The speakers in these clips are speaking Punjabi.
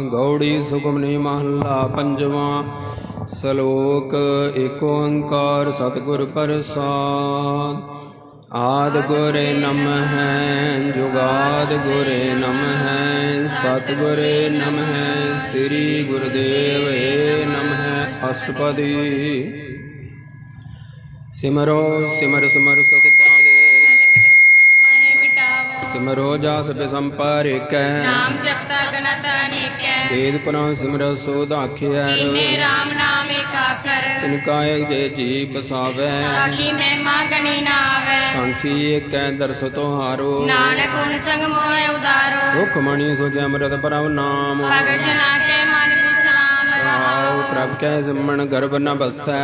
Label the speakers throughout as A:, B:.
A: ਗੌੜੀ ਸੁਖਮਨੀ ਮਹੱਲਾ ਪੰਜਵਾਂ ਸ਼ਲੋਕ ਏਕ ਓੰਕਾਰ ਸਤਿਗੁਰ ਪ੍ਰਸਾਦ। ਆਦ ਗੁਰੇ ਨਮః ਜੁਗਾਦ ਗੁਰੇ ਨਮঃ ਸਤਿਗੁਰੇ ਨਮঃ ਸ੍ਰੀ ਗੁਰਦੇਵੇ ਨਮঃ ਅਸ਼ਟਪਦੀ। ਸਿਮਰੋ ਸਿਮਰ ਸਿਮਰ ਸੁਖ ਪਾਵੋ ਸਿਮਰੋ ਜਾਸ ਬਿਸੰਪਾਰਿਕੈ
B: ਨਾਮ ਜਪਤਾ ਗਨਤ ਅਨੇਕੈ
A: ਵੇਦ ਪੁਰਾਣ ਸਿਮਰਤ ਸੋਧ ਆਖਿਆ
B: ਕੀਨੇ RAM ਨਾਮ ਏਕਾਕਰ
A: ਇਨਕਾਇ ਜੇ ਜੀ ਬਸਾਵੈ
B: ਆਖੀ ਮਹਿਮਾ ਗਣੀ ਨਾ ਆਵੈ
A: ਕਾਂਖੀ ਏਕੈ ਦਰਸ ਤੁਹਾਰੋ।
B: ਨਾਨਕ ਗੁਣ ਸੰਗ ਮੋਹਿ ਉਦਾਰੋ।
A: ਦੁਖ ਮਣੀ ਸੁਖ ਅੰਮ੍ਰਿਤ ਪਰਮ ਨਾਮ।
B: ਭਗਤ ਜਨਾ ਕੇ
A: ਪ੍ਰਭ ਕੈ ਸਿਮਣ ਗਰਭ ਨ ਬਸੈ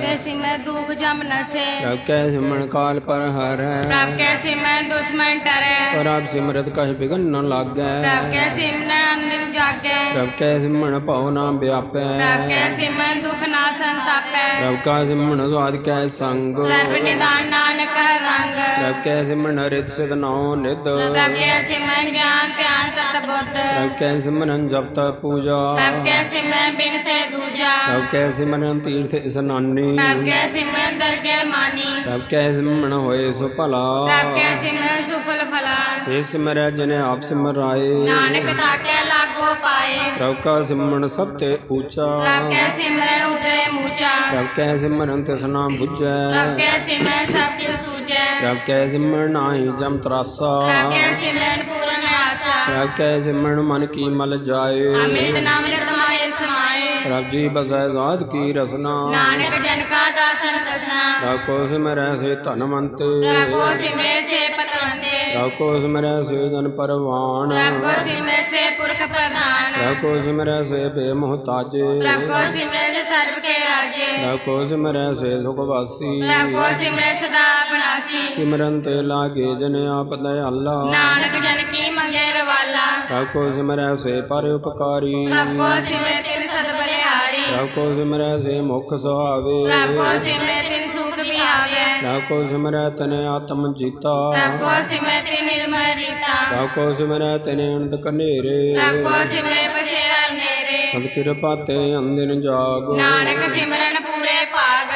B: ਕੈਸੀ ਮੈਂ ਦੁਖ ਜਮ ਨਸੇ
A: ਪ੍ਰਭ ਕੈ ਸਿਮਣ ਕਾਲ ਪਰ ਹਰੈ
B: ਪ੍ਰਭ ਕੈਸੀ ਮੈਂ ਦੁਸ਼ਮਨ ਟਰੈ
A: ਪ੍ਰਭ ਸਿਮਰਤ ਕਛ ਬਿਗਨ ਨ ਲਾਗੈ
B: ਪ੍ਰਭ ਕੈਸੀ ਮੈਂ ਅੰਦਰ ਜਾਗੈ
A: ਪ੍ਰਭ ਕੈ ਸਿਮਣ ਭਉ ਨਾ ਵਿਆਪੈ
B: ਪ੍ਰਭ ਕੈਸੀ ਮੈਂ ਦੁਖ ਨਾ ਸੰਤਾਪੈ
A: ਪ੍ਰਭ ਕੈ ਸਿਮਣ ਸੁਆਦ ਕੈ ਸੰਗ
B: ਸਰਬ ਨਿਦਾਨ ਨਾਨਕ ਰੰਗ
A: ਪ੍ਰਭ ਕੈ ਸਿਮਣ ਰਿਤ ਸਿਧ ਨਉ ਨਿਦ
B: ਪ੍ਰਭ ਕੈਸੀ ਮੈਂ ਗਿਆਨ ਧਿਆਨ ਤਤ ਬੁੱਧ
A: ਪ੍ਰਭ ਕੈ ਸਿਮਰਨ ਜਪ ਤਪ ਪੂਜਾ
B: ਪ੍ਰਭ ਕੈਸੀ ਮੈਂ ਬਿਨ ਸੇ ਦੂਜਾ
A: ਪ੍ਰਭ ਕੈ ਸਿਮਰਨ ਤੀਰਥ ਇਸਨਾਨੀ
B: ਪ੍ਰਭ ਕੈਸੀ ਮੈਂ ਦਰਗਹਿ ਮਾਨੀ
A: ਪ੍ਰਭ ਕੈ ਸਿਮਰਨ ਹੋਏ ਸੁ ਭਲਾ
B: ਪ੍ਰਭ ਕੈਸੀ ਮੈਂ ਸੁਫਲ ਫਲਾ
A: ਸੇ ਸਿਮਰੈ ਜਨੇ ਆਪ ਸਿਮਰਾਏ
B: ਨਾਨਕ ਤਾਕੈ ਲਾਗੋ ਪਾਏ
A: ਪ੍ਰਭ ਕਾ ਸਿਮਰਨ ਸਭ ਤੇ ਉੱਚਾ
B: ਪ੍ਰਭ ਕੈਸੀ ਮੈਂ ਉਦਰੇ ਮੂਚਾ
A: ਪ੍ਰਭ ਕੈ ਸਿਮਰਨ ਤਿਸਨਾ ਬੁਝੈ
B: ਪ੍ਰਭ ਕੈਸੀ ਮੈਂ ਸਭ ਕੇ ਸੂਜੈ
A: ਪ੍ਰਭ ਕੈ ਸਿਮਰਨ ਨਾਹੀ ਜਮ ਤਰਾਸਾ
B: ਪ੍ਰਭ ਕੈਸੀ ਮੈਂ ਪੂਰਨ ਆਸਾ
A: ਪ੍ਰਭ ਕੈ ਸਿਮਰਨ ਮਨ ਕੀ ਮਲ ਜਾਏ
B: ਅੰਮ੍ਰਿਤ ਨਾਮ ਲਿਤ ਮਾਏ ਸਮਾਏ
A: ਪ੍ਰਭ ਜੀ ਬਸੈ ਜ਼ਾਤ ਕੀ ਰਸਨਾ
B: ਨਾਨਕ ਜਨ ਕਾ ਦਾਸਨ ਦਸਨਾ
A: ਪ੍ਰਭ ਕੋ ਸਿਮਰੈ ਸੇ ਧਨਵੰਤੇ
B: ਕੋ ਸਿਮਰੇ ਸੇ ਪਤਵੰਤੇ
A: ਕੋ ਸਿਮਰੈ ਸੇ ਜਨ ਪਰਵਾਨ
B: ਕੋ ਸਿਮਰੇ ਸੇ ਪੁਰਖ ਪ੍ਰਧਾਨ
A: ਕੋ ਸਿਮਰੈ ਸੇ ਬੇਮੁਹਤਾਜੇ
B: ਕੋ ਸਿਮਰੇ ਸੇ ਸਰਬ ਕੇ ਰਾਜੇ
A: ਕੋ ਸਿਮਰੈ ਸੇ ਸੁਖ ਵਾਸੀ
B: ਕੋ ਸਿਮਰੇ ਸਦਾ ਬਨਾਸੀ
A: ਸਿਮਰਨ ਤੇ ਲਾਗੇ ਜਨ ਆਪ ਦਇਆਲਾ
B: ਨਾਨਕ ਜਨ ਕੀ ਮੰਗੇ ਰਵਾਲਾ
A: ਕੋ ਸਿਮਰੈ ਸੇ ਪਰ ਉਪਕਾਰੀ
B: ਕੋ ਸਿਮਰੇ ਤਿਨ ਸਦ ਬਲਿਹਾਰੀ
A: ਪ੍ਰਭ ਕੋ ਸਿਮਰੈ ਸੇ ਮੁਖ ਸੁਹਾਵੇ।
B: ਪ੍ਰਭ ਕੋ ਸਿਮਰੇ ਤਿਨ ਸੁਖ ਪਿਆਵੇ
A: ਪ੍ਰਭ ਕੋ ਸਿਮਰੈ ਤਨੇ ਆਤਮ ਜੀਤਾ।
B: ਪ੍ਰਭ ਕੋ ਸਿਮਰੇ ਤਿਨ ਨਿਰਮਲ ਰੀਤਾ
A: ਪ੍ਰਭ ਕੋ ਸਿਮਰੈ ਤਨੇ ਅਨੰਦ ਕਨੇਰੇ
B: ਪ੍ਰਭ ਕੋ ਸਿਮਰੇ ਬਸੇ ਹਰਨੇਰੇ
A: ਸਭ ਕਿਰਪਾ ਤੇ ਅੰਦਿਨ ਜਾਗ।
B: ਨਾਨਕ ਸਿਮਰਨ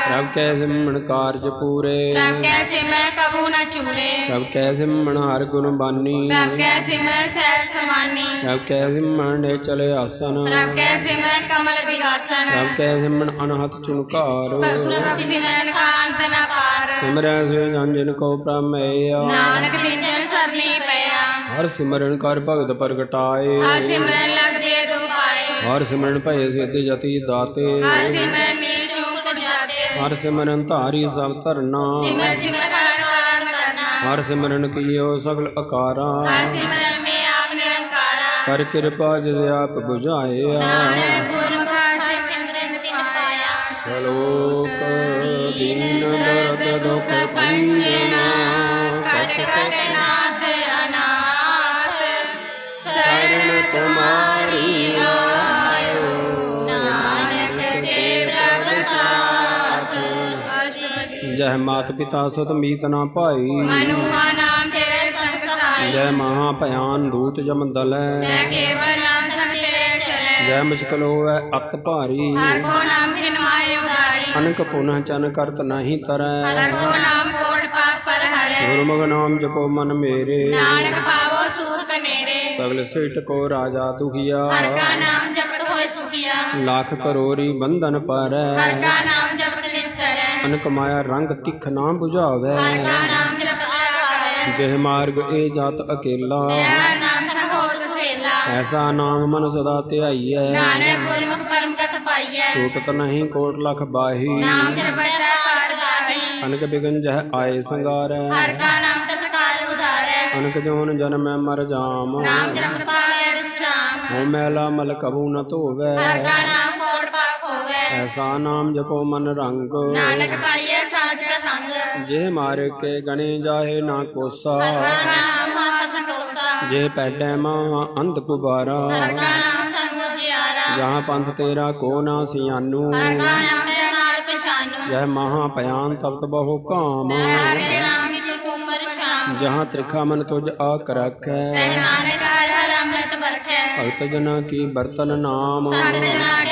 A: ਪ੍ਰਭ ਕੈ ਸਿਮਣ ਕਾਰਜ ਪੂਰੇ।
B: ਪ੍ਰਭ ਕੈ ਸਿਮਰਨ ਕਬੂ ਨ ਚੂਲੇ
A: ਪ੍ਰਭ ਕੈ ਸਿਮਣ ਹਰ ਗੁਣ ਬਾਨੀ।
B: ਪ੍ਰਭ ਕੈ ਸਿਮਰਨ ਸਹਿਜ ਸਮਾਨੀ।
A: ਪ੍ਰਭ ਕੈ ਸਿਮਣ ਨੇ ਚਲੇ ਆਸਨ।
B: ਪ੍ਰਭ ਕੈ ਸਿਮਰਨ ਕਮਲ ਵਿਗਾਸਨ।
A: ਪ੍ਰਭ ਕੈ ਸਿਮਣ ਅਨਹਤ ਚੁਨਕਾਰ
B: ਸਿਮਰਨ ਕਾਂਤ ਨ ਪਾਰ।
A: ਸਿਮਰੈ ਸੇ ਜਨ ਕੋ ਪ੍ਰਮੇਯ
B: ਨਾਨਕ ਨਿਜਨ ਸਰਨੀ ਪਿਆ।
A: ਹਰ ਸਿਮਰਨ ਕਰ ਭਗਤ ਪ੍ਰਗਟਾਏ।
B: ਆ ਸਿਮਰਨ ਲਗਦੇ ਦੁਪਾਏ
A: ਹਰ ਸਿਮਰਨ ਭਏ ਸਿੱਧ ਜਤੀ ਦਾਤੇ।
B: ਆ ਸਿਮਰਨ
A: ਹਰ ਸਿਮਰਨ ਧਾਰੀ ਸਭ ਧਰਨਾ।
B: ਸਿਮਰ ਸਿਮਰ ਕਾਰਨ ਕਾਰਨ ਕਰਨਾ
A: ਹਰ ਸਿਮਰਨ ਕੀਓ ਸਗਲ ਅਕਾਰਾ।
B: ਆ ਸਿਮਰਨ ਮੇ ਆਪ ਨਿਰੰਕਾਰਾ।
A: ਕਰ ਕਿਰਪਾ ਜਿਸ ਆਪ 부ਝਾਇਆ
B: ਨਾਨਕ ਗੁਰਮੁਖਾ ਸਿਮਰਨ ਤਿਨ ਪਾਇਆ।
A: ਸ਼ਲੋਕ ਜੈ ਮਾਤ ਪਿਤਾ ਸੁਤ ਮੀਤ ਨਾ ਭਾਈ।
B: ਮਨੁਆ ਨਾਮ ਤੇਰੇ ਸੰਗ ਸਾਈ
A: ਜੈ ਮਹਾ ਭਿਆਨ ਦੂਤ ਜਮ ਦਲੈ।
B: ਮੈਂ ਕੇਵਲ ਨਾਮ ਸੰਗ ਤੇਰੇ ਚਲੇ।
A: ਜੈ ਮੁਸ਼ਕਲ ਹੋਵੈ ਅਤ ਭਾਰੀ।
B: ਹਰ ਕੋ ਨਾਮ ਜਿਨ ਮਾਇ ਉਦਾਰੀ
A: ਅਨਕ ਪੁਨਹ ਚਨ ਕਰਤ ਨਹੀਂ
B: ਹਰ
A: ਤਰੈ
B: ਕੋ ਨਾਮ ਕੋਟ ਪਾਪ ਪਰ ਹਰੇ।
A: ਗੁਰਮੁਖ ਨਾਮ ਜਪੋ ਮਨ ਮੇਰੇ।
B: ਨਾਨਕ ਪਾਵੋ ਸੂਖ ਕਨੇਰੇ
A: ਸਗਲ ਸਿਟ ਕੋ ਰਾਜਾ ਦੁਖੀਆ
B: ਹਰ ਕਾ ਨਾਮ ਜਪਤ ਹੋਏ ਸੁਖੀਆ।
A: ਲੱਖ ਕਰੋਰੀ ਬੰਧਨ ਪਰੈ।
B: ਕਾ ਹਰ ਕਾ ਨਾਮ ਜਪਤ ਆਗਾਵੈ
A: ਜਿਹ ਮਾਰਗ ਇਹ ਜਾਤ ਅਕੇਲਾ
B: ਤੇਰਾ ਨਾਮ ਸੰਗੋਤ ਸੁਹੇਲਾ
A: ਐਸਾ ਨਾਮ ਮਨ ਸਦਾ ਧਿਆਈਐ
B: ਨਾਨਕ ਗੁਰਮੁਖ ਪਰਮ ਕਥ ਪਾਈਐ
A: ਟੂਟਤ ਨਹੀਂ ਕੋਟ ਲਖ ਬਾਹੀ
B: ਨਾਮ ਜਪਤਾ ਪਾਟ ਗਾਹੀ
A: ਅਨਕ ਬਿਗਨ ਜਹ ਆਏ ਸੰਗਾਰੈ
B: ਹਰ ਕਾ ਨਾਮ ਤਤਕਾਲ ਉਦਾਰੈ
A: ਐਸਾ ਨਾਮ ਜਪੋ ਮਨ ਰੰਗ।
B: ਨਾਨਕ ਪਾਈਐ ਸਾਧ ਕਾ ਸੰਗ।
A: ਜੇ ਮਾਰ ਕੇ ਗਣੇ ਜਾਏ ਨਾ ਕੋਸਾ।
B: ਨਾਮ ਸੰਤੋਸਾ।
A: ਜੇ ਪੈਡੈ ਮਾਂ ਅੰਧ ਕੁਬਾਰਾ।
B: ਨਾਮ ਸੰਗ
A: ਜਹਾਂ ਪੰਥ ਤੇਰਾ ਕੋ ਨਾ ਸਿਆਨੂ।
B: ਹਰ ਕਾ ਨਾਮ ਤੇ ਨਾਲ ਪਛਾਨੂ।
A: ਜਹ ਮਹਾ ਭਿਆਨ ਤਪਤ ਬਹੁ ਕਾਮ।
B: ਨਾਮ ਤੁਮ ਉਮਰ ਸ਼ਾਮ।
A: ਜਹਾਂ ਤ੍ਰਿਖਾ ਮਨ ਤੁਜ ਆਕ ਰਖੈ।
B: ਤੈ ਨਾਨਕ ਹਰ ਹਰ ਅੰਮ੍ਰਿਤ ਵਰਖੈ।
A: ਭਗਤ ਜਨਾ ਕੀ ਬਰਤਨ ਨਾਮ।
B: ਮਨ ਵਿਸਰਾਮ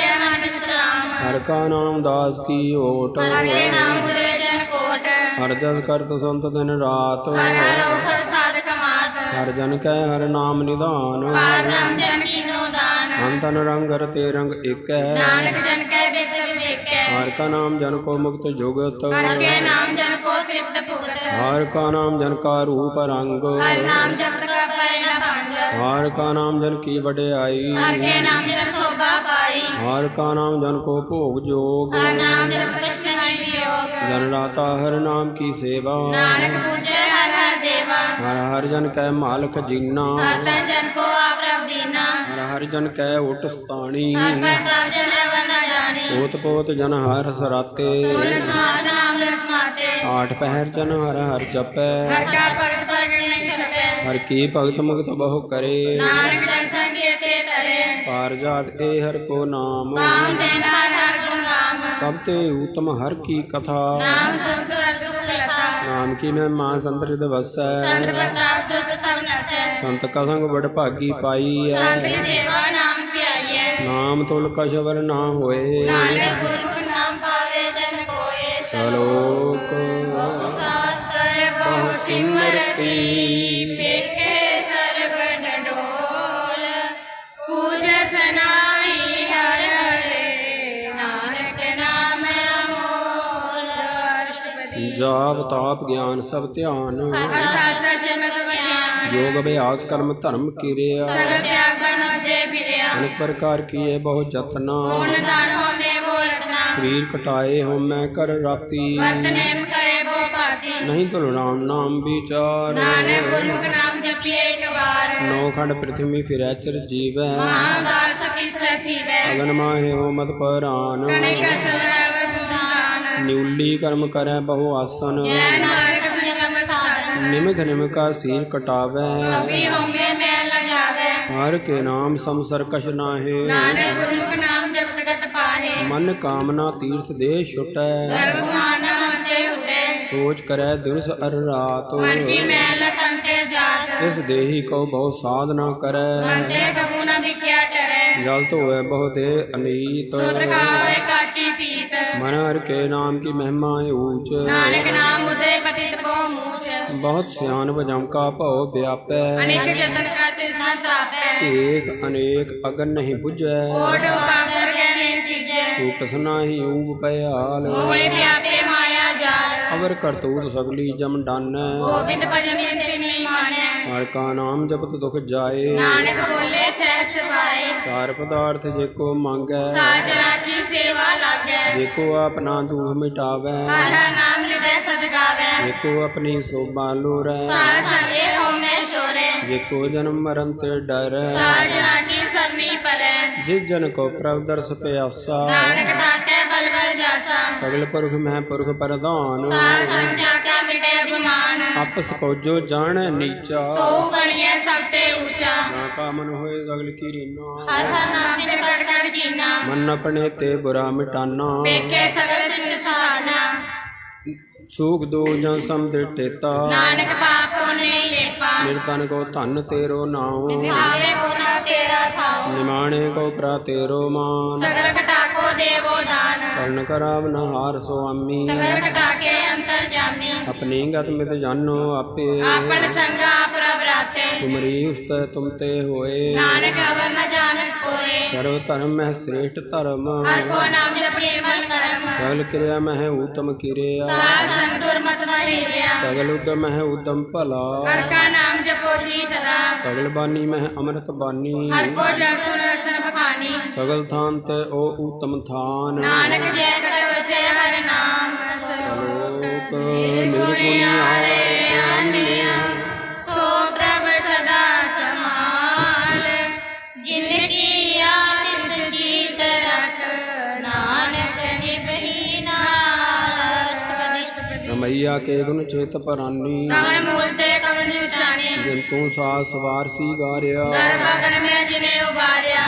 A: ਹਰ ਕਾ ਨਾਮ ਦਾਸ ਕੀ ਓਟ।
B: ਹਰ ਕੇ ਨਾਮ ਉਤਰੇ ਜਨ ਕੋਟ।
A: ਹਰ ਜਸ ਕਰਤ ਸੰਤ ਦਿਨ ਰਾਤ।
B: ਹਰ ਹਰ ਉਪਰ ਸਾਧ ਕਮਾਤ।
A: ਹਰ ਜਨ ਕੈ ਹਰ ਨਾਮ ਨਿਧਾਨ।
B: ਪਾਰ ਬ੍ਰਹਮ ਜਨ ਕੀਨੋ ਦਾਨ।
A: ਅੰਤਨ ਰੰਗ ਰਤੇ ਰੰਗ ਏਕੈ।
B: ਨਾਨਕ ਜਨ ਕੈ ਬਿਰਤ ਵਿਵੇਕੈ।
A: ਹਰ ਕਾ ਨਾਮ ਜਨ ਕੋ ਮੁਕਤ ਜੁਗਤ।
B: ਹਰ ਕੇ ਨਾਮ ਜਨ ਕੋ ਤ੍ਰਿਪਤ ਭੁਗਤ
A: ਹਰ ਕਾ ਨਾਮ ਜਨ ਕਾ ਰੂਪ ਰੰਗ
B: ਹਰ ਨਾਮ ਜਪਤ ਕਾ ਪੈ ਨ ਭੰਗ
A: ਹਰ ਕਾ ਨਾਮ ਜਨ ਕੀ ਵਡਿਆਈ
B: ਹਰ ਕੇ ਨਾਮ ਜਨ ਸੋਭਾ ਪਾਈ
A: ਹਰ ਕਾ ਨਾਮ ਜਨ ਕੋ ਭੋਗ ਜੋਗ
B: ਹਰ ਨਾਮ ਜਨ ਕਛ ਨਹੀਂ ਵਿਯੋਗ
A: ਜਨ ਰਾਤਾ ਹਰ ਨਾਮ ਕੀ ਸੇਵਾ
B: ਨਾਨਕ ਪੂਜੈ ਹਰ ਹਰ ਦੇਵਾ
A: ਹਰ ਹਰ ਜਨ ਕੈ ਮਾਲਕ ਜੀਨਾ
B: ਹਰ ਤਨ ਜਨ ਕੋ ਆਪ ਰਬ ਦੀਨਾ
A: ਹਰ ਹਰ ਜਨ ਕੈ ਓਟ ਸਤਾਣੀ
B: ਹਰ ਪ੍ਰਤਾਪ ਜਨ ਅਵਰ ਨ ਜਾਣੀ
A: ਪੋਤ ਪੋਤ ਜਨ
B: ਨਾਮ
A: ਆਠ ਪਹਿਰ ਜਨ ਹਰ ਹਰ ਜਪੈ
B: ਹਰ ਕਾ ਭਗਤ ਪ੍ਰਗਟ ਛਪੈ।
A: ਹਰ ਕੀ ਭਗਤ ਮੁਕਤ ਬਹੁ ਕਰੇ।
B: ਨਾਨਕ ਜਨ ਸੰਕੀਰਤੇ ਤਰੇ।
A: ਪਾਰ ਜਾਤ ਏ ਹਰ ਕੋ ਨਾਮ।
B: ਕਾਮ ਦੇਨ ਹਰ ਹਰ ਗੁਣ ਨਾਮ।
A: ਸਭ ਤੇ ਊਤਮ ਹਰ ਕੀ ਕਥਾ।
B: ਨਾਮ ਦੁਖ ਲਤਾ।
A: ਨਾਮ ਕੀ ਮੈਂ ਮਾਂ ਸੰਤਰਿਤ ਵਸੈ।
B: ਸੰਤ ਪ੍ਰਤਾਪ ਦੁਰਤ ਸਭ ਨਸੈ।
A: ਸੰਤ ਕਾ ਸੰਗ ਬੜ ਭਾਗੀ ਪਾਈ ਐ।
B: ਸੰਤ ਸੇਵਾ ਨਾਮ ਧਿਆਈਐ
A: ਨਾਮ ਤੁਲ ਕਸ਼ਵਰ ਨਾ ਹੋਏ।
B: ਨਾਨਕ ਗੁਰੂ ਨਾਮ ਪਾਵੇ ਜਨ ਕੋਏ
A: ਸਲੋਕ ਤਾਪ ਗਿਆਨ ਸਭ ਧਿਆਨ ਜੋਗ ਅਭਿਆਸ ਕਰਮ ਧਰਮ ਕੀਰਿਆ ਅਨੇਕ ਪ੍ਰਕਾਰ ਕੀਏ ਬਹੁ ਜਤਨਾ ਸਰੀਰ ਕਟਾਏ ਹਉਮੈ ਕਰ ਰਾਤੀ
B: ਵਰਤ ਨੇਮ ਭਾਤੀ
A: ਨਹੀਂ ਤੁਲ ਰਾਮ ਨਾਮ ਵਿਚਾਰ।
B: ਨਾਨਕ ਗੁਰਮੁਖ ਨਾਮ ਜਪੀਏ ਇੱਕ ਵਾਰ।
A: ਨੌ ਖੰਡ ਪ੍ਰਿਥਵੀ ਫਿਰੈ ਚਿਰ ਜੀਵੈ।
B: ਮਹਾਦਾਰ ਸਭੀ ਸਥੀ ਵੈ
A: ਅਗਨ ਮਾਹੇ ਹੋ ਮਤ ਪਰਾਨ।
B: ਕਣਿਕ ਸਵਰ ਗੁਦਾਨ
A: ਨਿਉਲੀ ਕਰਮ ਕਰੈ ਬਹੁ ਆਸਨ।
B: ਜੈ ਨਾਨਕ ਸੰਜਮ ਸਾਧਨ
A: ਨਿਮਖ ਨਿਮਕਾ ਸੀਰ ਕਟਾਵੈ।
B: ਕਭੀ ਹੋਮੇ ਮੈਲ ਨ ਜਾਵੇ
A: ਹਰ ਕੇ ਨਾਮ ਸੰਸਰ ਕਛ ਨਾਹੇ।
B: ਨਾਨਕ ਗੁਰਮੁਖ ਨਾਮ ਜਪਤ ਗਤ ਪਾਹੇ।
A: ਮਨ ਕਾਮਨਾ ਤੀਰਥ ਦੇ ਛੁਟੈ।
B: ਗਰਭ ਮਾਨ ਮੰਤੇ ਉਟੇ
A: ਸੋਚ ਕਰੈ ਦਿਵਸ ਅਰ ਰਾਤ
B: ਮਨ ਕੀ ਮੈਲ ਤੰਤੇ ਜਾਤ
A: ਇਸ ਦੇਹੀ ਕੋ ਬਹੁ ਸਾਧਨਾ ਕਰੈ
B: ਮੰਤੇ ਕਬੂ ਨ ਵਿਖਿਆ ਟਰੈ
A: ਜਲ ਧੋਵੈ ਬਹੁ ਦੇ ਅਨੀਤ
B: ਸੁਤ ਕਾਵੇ ਕਾਚੀ ਪੀਤ
A: ਮਨ ਹਰ ਕੇ ਨਾਮ ਕੀ ਮਹਿਮਾ ਅਵਰ ਕਰਤੂਤ ਸਗਲੀ ਜਮ ਡਾਨੈ।
B: ਗੋਬਿੰਦ ਭਜਨ ਨਿਤ ਨੀ ਮਾਨੈ।
A: ਹਰ ਕਾ ਨਾਮ ਜਪਤ ਦੁਖ ਜਾਏ।
B: ਨਾਨਕ ਬੋਲੇ ਸਹਿਸ ਪਾਏ
A: ਚਾਰ ਪਦਾਰਥ ਜੇ ਕੋ ਮੰਗੈ।
B: ਸਾਜ ਰਾਜੀ ਸੇਵਾ ਲਾਗੈ।
A: ਜੇ ਕੋ ਆਪਣਾ ਦੁਖ ਮਿਟਾਵੈ।
B: ਹਰ ਨਾਮ ਹਿਰਦੈ ਸਦ ਗਾਵੈ।
A: ਜੇ ਕੋ ਆਪਣੀ ਸੋਭਾ ਲੋਰੈ।
B: ਸਾਰ ਸੰਗੇ ਹੋਮੈ ਸ਼ੋਰੇ।
A: ਜੇ ਕੋ ਜਨਮ ਮਰਨ ਤੇ ਡਰੈ।
B: ਸਾਰ ਜਨਾ ਕੀ ਸਰਨੀ ਪਰੈ।
A: ਜਿਸ ਜਨ ਕੋ ਪ੍ਰਭ ਦਰਸ ਪਿਆਸਾ।
B: ਨਾਨਕ ਜਾਸਾ
A: ਸਗਲ ਪੁਰਖ ਮੈਂ ਪੁਰਖ ਪ੍ਰਧਾਨ।
B: ਸਾਰ ਸੰਜਾ ਕੈ ਮਿਟੈ ਅਭਿਮਾਨ।
A: ਆਪਸ ਕੋ ਜੋ ਜਾਣੈ ਨੀਚਾ।
B: ਸੋ ਗਣੀਐ ਸਭ ਤੇ ਊਚਾ
A: ਨਾ ਕਾਮਨ ਹੋਏ ਸਗਲ ਕੀ ਰੀਨਾ
B: ਹਰ ਹਰ ਨਾਮ ਤੇ ਕਟ ਕਟ ਜੀਨਾ।
A: ਮਨ ਆਪਣੇ ਤੇ ਬੁਰਾ ਮਿਟਾਨਾ।
B: ਵੇਖੇ ਸਗਲ ਸਿਰ ਸਾਧਨਾ।
A: ਸੂਖ ਦੋ ਜਾਂ ਸਮਦਿ ਟੇਤਾ।
B: ਨਾਨਕ ਪਾਪ ਕੋ ਨਹੀਂ ਲੇਪਾ
A: ਨਿਰਤਨ ਕੋ ਧਨ ਤੇਰੋ ਨਾਉ।
B: ਭਾਵੇ ਕੋ ਨਾ ਤੇਰਾ ਥਾਉ।
A: ਨਿਮਾਣੇ ਕੋ ਪ੍ਰਾ ਤੇਰੋ ਮਾਨ।
B: ਸਗਲ ਕਟਾ ਕੋ ਦੇਵੋ
A: ਕਰਨ ਕਰਾਵ ਨ ਹਾਰ ਸੁਆਮੀ।
B: ਸਗਲ ਕਟਾ ਕੇ ਅੰਤਰ ਜਾਮੀ।
A: ਆਪਣੀ ਗਤ ਮਿਤ ਜਾਨੋ ਆਪੇ।
B: ਆਪਨ ਸੰਗਾ ਪ੍ਰਭ ਰਾਤੇ।
A: ਤੁਮਰੀ ਉਸਤੈ ਤੁਮ ਤੇ ਹੋਏ।
B: ਨਾਨਕ ਅਵਰ ਨ ਜਾਣਸ ਕੋਏ
A: ਸਰਵ ਧਰਮ ਮਹਿ ਸ੍ਰੇਸ਼ਟ ਧਰਮ।
B: ਹਰ ਕੋ ਨਾਮ ਜਪੇ ਮਨ ਕਰਮ।
A: ਸਗਲ ਕਿਰਿਆ ਮਹਿ ਊਤਮ ਕਿਰਿਆ।
B: ਸਾਰ ਸੰਗ ਦੁਰਮਤ ਮਰੀਰਿਆ
A: ਸਗਲ ਉਦਮ ਮਹਿ ਉਦਮ ਭਲਾ।
B: ਹਰ ਕਾ ਨਾਮ ਜਪੋ ਜੀ ਸਦਾ।
A: ਸਗਲ ਬਾਨੀ ਮਹਿ ਅੰਮ੍ਰਿਤ ਬਾਨੀ।
B: ਹਰ ਕੋ ਰਸਨ ਬਖਾਨੀ
A: ਸਗਲ ਥਾਨ ਤੇ ਓ ਊਤਮ ਥਾਨ।
B: ਨਾਨਕ ਜੈ ਕਰ ਵਸੇ ਹਰ ਨਾਮ ਸਲੋਕ
A: ਲੋਕ
B: ਨਿਰਗੁਣਿਆਰੇ ਆਨਿਆ ਸੋ ਪ੍ਰਭ ਸਦਾ ਸਮਾਲ ਜਿਨ ਕੀ ਆਤਿਸ ਜੀਤ ਰਖ ਨਾਨਕ ਨਿਭੀ ਨਾਲ। ਅਸ਼ਟਪਦਿਸ਼ਟ
A: ਰਮਈਆ ਕੇ ਗੁਣ ਚੇਤ ਪਰਾਨੀ।
B: ਕਵਨ ਮੂਲ ਤੇ ਕਵਨ ਨਿਸ਼ਾਨੇ।
A: ਜਿਨ ਤੂੰ ਸਾਸ ਸਵਾਰ ਸੀ ਗਾਰਿਆ।
B: ਗਰਭ ਗਗਨ ਮੈਂ ਜਿਨੇ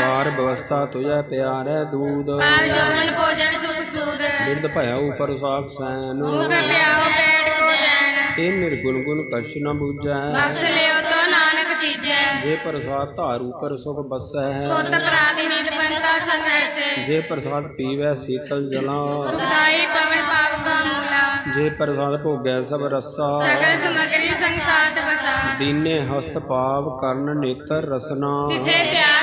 A: ਬਾਰ ਬਵਸਥਾ ਤੁਝੈ ਪਿਆਰੈ ਦੂਦ
B: ਪਾਰ ਜੋਗਨ ਭੋਜਨ ਸੁਖ ਸੂਦ
A: ਬਿਰਧ ਭਇਆ ਉਪਰ ਸਾਖ ਸੈਨ।
B: ਮੁਖ ਕੋ
A: ਇਹ ਨਿਰਗੁਣ ਗੁਣ ਕਛ ਨ ਬੂਝੈ।
B: ਬਖਸ਼ ਲਿਓ ਤੋ ਨਾਨਕ ਸੀਜੈ।
A: ਜੇ ਪ੍ਰਸਾਦ ਧਾਰੂ ਕਰ ਸੁਖ ਬਸੈ।
B: ਸੁਤ ਪ੍ਰਾਪਿ ਨਿਜ ਬੰਤਾ ਸੰਗੈਸੇ
A: ਜੇ ਪ੍ਰਸਾਦ ਪੀਵੈ ਸੀਤਲ ਜਲਾ।
B: ਸੁਖਦਾਈ ਪਵਨ ਪਾਪ ਕਾ ਮੂਲਾ।
A: ਜੇ ਪ੍ਰਸਾਦ ਭੋਗੈ ਸਭ ਰਸਾ।
B: ਸਗਲ ਸਮਗਰੀ ਸੰਸਾਰ ਤਪਸਾ।
A: ਦੀਨੇ ਹਸਤ ਪਾਵ ਕਰਨ ਨੇਤਰ ਰਸਨਾ।
B: ਤਿਸੇ ਰਚਨਾ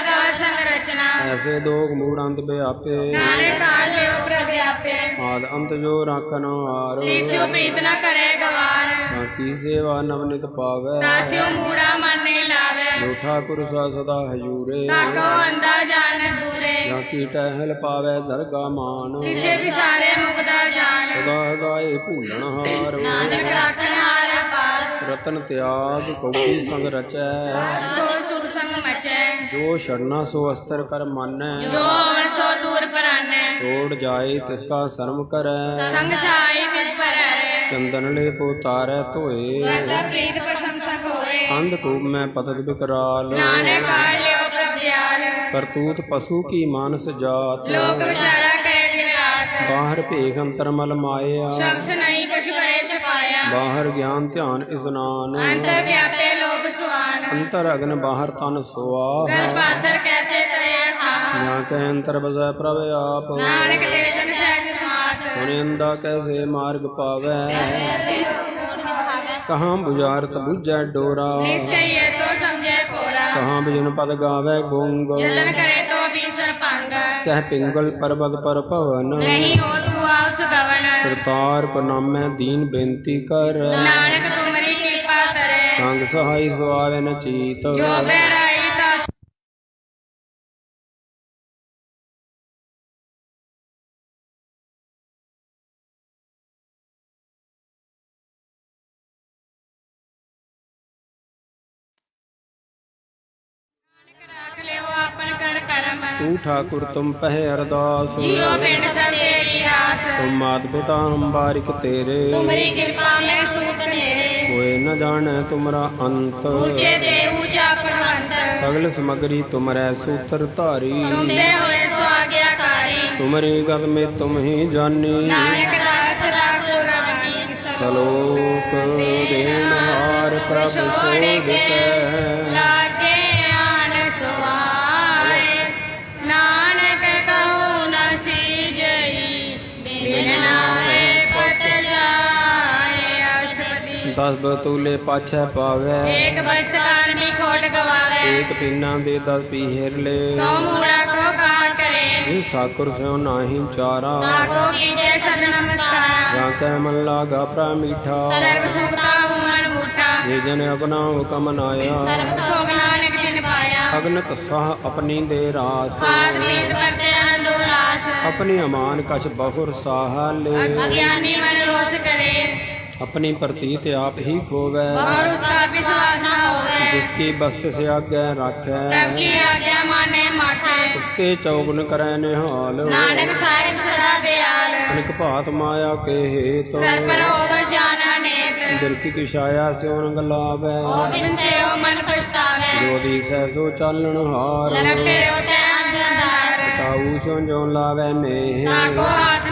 A: ਐਸੇ ਦੋਗ ਮੂੜ ਅੰਤ ਵਿਆਪੇ
B: ਨਾਨਕ ਕਾਲ ਲਿਓ ਪ੍ਰਭਿਆਪੇ
A: ਆਦ ਅੰਤ ਜੋ ਰਾਖਨ ਹਾਰ।
B: ਤੀਸਿਓ ਪ੍ਰੀਤ ਨ ਕਰੇ ਗਵਾਰ।
A: ਤਾਂ ਕੀ ਸੇਵਾ ਨਵਨਿਤ ਪਾਵੈ।
B: ਤਾਸਿਓ ਮੂੜਾ ਮਨ ਨਹੀਂ ਲਾਵੇ।
A: ਜੋ ਠਾਕੁਰ ਸਾ ਸਦਾ ਹਜੂਰੇ।
B: ਤਾਕੋ ਅੰਦਾ ਜਾਣ ਦੂਰੇ।
A: ਜਾਂ ਕੀ ਟਹਿਲ ਪਾਵੈ ਦਰਗਾ ਮਾਨ।
B: ਤਿਸੇ ਵਿਸਾਰੇ ਮੁਕਦਾ ਜਾਣ।
A: ਸਦਾ ਹਦਾਏ ਭੂਲਣ ਹਾਰ।
B: ਨਾਨਕ ਰਾਖਣ ਹਾਰ ਅਪਾਰ।
A: ਰਤਨ ਤਿਆਗ ਕੌਡੀ ਸੰਗ ਰਚੈ।
B: ਸੋ ਸੁਰ ਸੰਗ ਮਚੈ।
A: ਜੋ ਛੜਨਾ ਸੋ ਅਸਤਰ ਕਰ ਮਾਨੈ।
B: ਜੋ ਅਵਰ ਸੋ ਦੂਰ ਪਰਾਨੈ।
A: ਛੋੜ ਜਾਏ ਤਿਸ ਕਾ ਸ਼ਰਮ ਕਰੈ।
B: ਸੰਗ ਸਾਈ ਤਿਸ ਪਰੈ।
A: ਚੰਦਨ ਲੈ ਕੋ ਤਾਰੈ ਧੋਏ।
B: ਕਰਤਾ ਪ੍ਰੀਤ ਪ੍ਰਸ਼ੰਸਕ ਹੋਏ
A: ਅੰਧ ਕੂਪ ਮੈਂ ਪਤਤ ਬਿਕਰਾਲ।
B: ਨਾਨਕ ਕਾਲ ਲਿਓ ਪ੍ਰਭ ਦਿਆਲ।
A: ਕਰਤੂਤ ਪਸ਼ੂ ਕੀ ਮਾਨਸ ਜਾਤ।
B: ਲੋਕ ਵਿਚਾਰਾ ਕਰੇ ਦਿਨ ਰਾਤ
A: ਬਾਹਰ ਭੇਖ ਅੰਤਰ ਮਲ ਮਾਇਆ।
B: ਸ਼ਬਦ ਨਹੀਂ ਕਛੁ ਕਰੇ ਛਪਾਇਆ।
A: ਬਾਹਰ ਗਿਆਨ ਧਿਆਨ ਇਸਨਾਨ
B: ਅੰਤਰ ਵਿਆਪੇ
A: ਅੰਤਰ ਅਗਨ ਬਾਹਰ ਤਨ ਸੁਆਹ
B: ਕਰ ਪਾਤਰ ਕੈਸੇ ਤਰੇ ਥਾਹ
A: ਜਾਂ ਕੈ ਅੰਤਰ ਬਸੈ ਪ੍ਰਭ ਆਪ।
B: ਨਾਨਕ ਤੇਰੇ ਜਨ ਸਹਿਜ ਸਮਾਤ
A: ਸੁਨੇ ਅੰਦਾ ਕੈਸੇ ਮਾਰਗ ਪਾਵੈ। ਕਹਾਂ ਬੁਝਾਰਤ ਬੁਝੈ ਡੋਰਾ।
B: ਨਿਸਕਈਏ ਤੋ ਸਮਝੇ ਕੋਰਾ।
A: ਕਹਾਂ ਬਿਜਨ ਪਦ ਗਾਵੈ ਗੁੰਗ
B: ਜਲਨ ਕਰੇ ਤੋ ਬੀਸਰ ਭੰਗ।
A: ਕਹਿ ਪਿੰਗਲ ਪਰਬਤ ਪਰ ਭਵਨ।
B: ਨਹੀਂ ਹੋ ਤੂ ਆਉਸ ਗਵਨ
A: ਕਰਤਾਰ ਕੋ ਨਾਮੈ ਦੀਨ ਬੇਨਤੀ ਕਰ।
B: ਨਾਨਕ ਕਰੇ
A: ਸੰਗ ਸਹਾਈ ਨ ਚੀਤ
B: ਜੋ ਤਾ ਕਰ ਕਰਮ।
A: ਤੂੰ ਠਾਕੁਰ ਤੁਮ ਪਹਿ ਅਰਦਾਸ।
B: ਜਿਉ ਪਿੰਡ ਸਭ ਤੇਰੀ ਆਸ।
A: ਤੁਮ ਮਾਤ ਪਿਤਾ ਹਮ ਬਾਰਿਕ ਤੇਰੇ।
B: ਤੁਮਰੀ ਕਿਰਪਾ ਮੈਂ
A: ਕੋਏ ਨ ਜਾਣੈ ਤੁਮਰਾ ਅੰਤ।
B: ਉੱਚੇ ਦੇਉ ਜਾ ਭਗਵੰਤ।
A: ਸਗਲ ਸਮਗਰੀ ਤੁਮਰੈ ਸੂਤਰ ਧਾਰੀ।
B: ਤੁਮਦੇ ਹੋਏ ਸੋ ਆਗਿਆਕਾਰੀ
A: ਤੁਮਰੀ ਗਤ ਮੇ ਤੁਮ ਹੀ ਜਾਨੀ।
B: ਨਾਨਕ ਦਾਸ ਸਦਾ ਗੁਰਬਾਣੀ
A: ਸਲੋਕ ਦੇਨ ਹਾਰ ਪ੍ਰਭ ਦਸ ਬਤੂਲੇ ਪਾਛੈ ਪਾਵੈ।
B: ਏਕ ਬਸਤਾਨ ਦੀ ਖੋਟ ਗਵਾਵੇ।
A: ਏਕ ਪੀਨਾ ਦੇ ਦਸ ਪੀਹਰ ਲੈ
B: ਕਉ ਮੂੜਾ ਕੋ ਕਹਾ ਕਰੇ।
A: ਜਿਸ ਠਾਕੁਰ ਸਿਓ ਨਾਹੀ ਚਾਰਾ
B: ਤਾਕੋ ਕੀਜੇ ਸਦ ਨਮਸਕਾਰ।
A: ਜਾਂ ਕੈ ਮਨ ਲਾਗਾ ਪ੍ਰਾ ਮੀਠਾ।
B: ਸਰਬ ਸੁਖਤਾ ਮਨ ਬੂਟਾ
A: ਜੇ ਜਨ ਆਪਣਾ ਹੁਕਮ ਨਾਇਆ
B: ਸਰਬ ਭੋਗ ਨਾਨਕ ਜਿਨ ਪਾਇਆ।
A: ਅਗਨਤ ਸਾਹ ਆਪਣੀ ਦੇ ਰਾਸ।
B: ਪਾਠ ਵੇਦ ਪਰਦੇ ਅਨੰਦੋਲਾਸ
A: ਆਪਣੀ ਅਮਾਨ ਕਛ ਬਹੁਰ ਸਾਹ ਲੈ।
B: ਅਗਿਆਨੀ ਮਨ ਰੋਸ
A: अपनी प्रतीत आप ही खोवे
B: जिसकी बस्त से
A: आज्ञा राखे उसके चौगुन
B: करे निहाल अनक भात माया
A: के हेत
B: बिरक की छाया से उन गलावे
A: जो भी सहसो चालन हार
B: ताऊ सो जो लावे मेह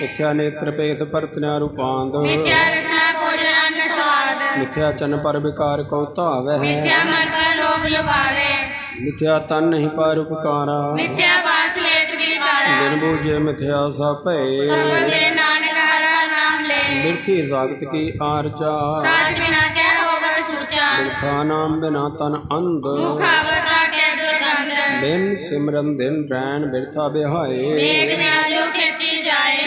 A: ਮਿਥਿਆ ਨੇਤਰ ਭੇਦ ਪਰਤਨਿਆ ਰੂਪਾਂਦ
B: ਮਿਥਿਆ ਰਸਨਾ ਭੋਜਨ ਅੰਨ ਸਵਾਦ।
A: ਮਿਥਿਆ ਚਨ ਪਰ ਵਿਕਾਰ ਕਉ ਧਾਵਹਿ
B: ਮਿਥਿਆ ਮਨ ਪਰ ਲੋਭ ਲੁਭਾਵੇ।
A: ਮਿਥਿਆ ਤਨ ਨਹੀਂ ਪਰ ਉਪਕਾਰਾ
B: ਮਿਥਿਆ ਬਾਸ ਲੇਟ ਵਿਕਾਰਾ।
A: ਬਿਨ ਬੂਝੇ ਮਿਥਿਆ ਸਭ ਭਏ।
B: ਦੇ ਨਾਨਕ ਹਰਾ ਨਾਮ ਲੈ।
A: ਮਿਰਥੀ ਜਾਗਤ ਕੀ ਆਰਚਾ।
B: ਸਾਜ ਬਿਨਾ ਕਹਿ ਹੋਵਤ ਸੂਚਾ।
A: ਮਿਥਾ ਨਾਮ ਬਿਨਾ ਤਨ ਅੰਧ।
B: ਮੁਖਾਵਰ ਕਾਟੇ ਦੁਰਗੰਧ।
A: ਬਿਨ ਸਿਮਰਨ ਦਿਨ ਰੈਣ ਬਿਰਥਾ ਬਿਹਾਏ।
B: ਬਿਨਾ ਜਾਏ